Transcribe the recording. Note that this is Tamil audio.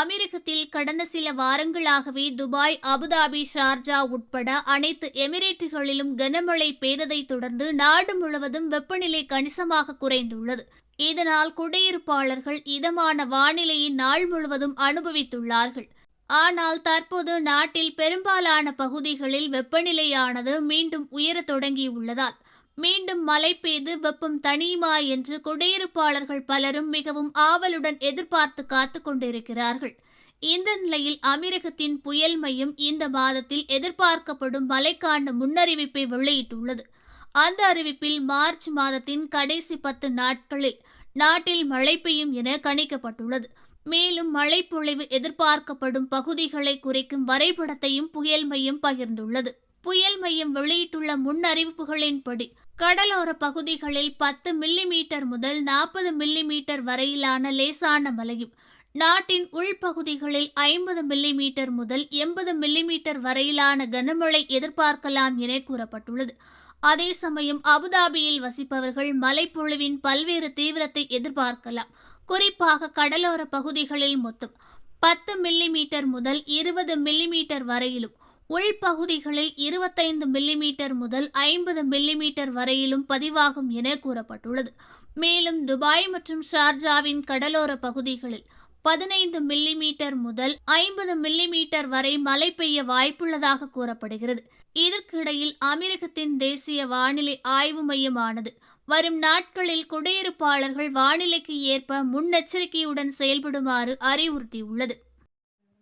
அமெரிக்கத்தில் கடந்த சில வாரங்களாகவே துபாய் அபுதாபி ஷார்ஜா உட்பட அனைத்து எமிரேட்டுகளிலும் கனமழை பெய்ததைத் தொடர்ந்து நாடு முழுவதும் வெப்பநிலை கணிசமாக குறைந்துள்ளது. இதனால் குடியிருப்பாளர்கள் இதமான வானிலையை நாள் முழுவதும் அனுபவித்துள்ளார்கள். ஆனால் தற்போது நாட்டில் பெரும்பாலான பகுதிகளில் வெப்பநிலையானது மீண்டும் உயரத் தொடங்கியுள்ளதால் மீண்டும் மழை பெய்து வெப்பம் தணியுமா என்று குடியிருப்பாளர்கள் பலரும் மிகவும் ஆவலுடன் எதிர்பார்த்து காத்து கொண்டிருக்கிறார்கள். இந்த நிலையில் அமீரகத்தின் புயல் மையம் இந்த மாதத்தில் எதிர்பார்க்கப்படும் மழைக்கான முன்னறிவிப்பை வெளியிட்டுள்ளது. அந்த அறிவிப்பில் மார்ச் மாதத்தின் கடைசி பத்து நாட்களில் நாட்டில் மழை பெய்யும் என கணிக்கப்பட்டுள்ளது. மேலும் மழை பொழிவு எதிர்பார்க்கப்படும் பகுதிகளை குறிக்கும் வரைபடத்தையும் புயல் மையம் பகிர்ந்துள்ளது. புயல் மையம் வெளியிட்டுள்ள முன்னறிவிப்புகளின்படி கடலோர பகுதிகளில் பத்து மில்லிமீட்டர் முதல் நாற்பது மில்லிமீட்டர் வரையிலான லேசான மழையும் நாட்டின் உள்பகுதிகளில் ஐம்பது மில்லிமீட்டர் முதல் எண்பது மில்லிமீட்டர் வரையிலான கனமழை எதிர்பார்க்கலாம் என கூறப்பட்டுள்ளது. அதே சமயம் அபுதாபியில் வசிப்பவர்கள் மலைப்பொழுவின் பல்வேறு தீவிரத்தை எதிர்பார்க்கலாம். குறிப்பாக கடலோர பகுதிகளில் மொத்தம் பத்து மில்லிமீட்டர் முதல் இருபது மில்லிமீட்டர் வரையிலும் உள்பகுதிகளில் இருபத்தைந்து மில்லிமீட்டர் முதல் ஐம்பது மில்லிமீட்டர் வரையிலும் பதிவாகும் என கூறப்பட்டுள்ளது. மேலும் துபாய் மற்றும் ஷார்ஜாவின் கடலோர பகுதிகளில் பதினைந்து மில்லிமீட்டர் முதல் ஐம்பது மில்லிமீட்டர் வரை மழை பெய்ய வாய்ப்புள்ளதாக கூறப்படுகிறது. இதற்கிடையில் அமெரிக்கத்தின் தேசிய வானிலை ஆய்வு மையமானது வரும் நாட்களில் குடியிருப்பாளர்கள் வானிலைக்கு ஏற்ப முன்னெச்சரிக்கையுடன் செயல்படுமாறு அறிவுறுத்தியுள்ளது.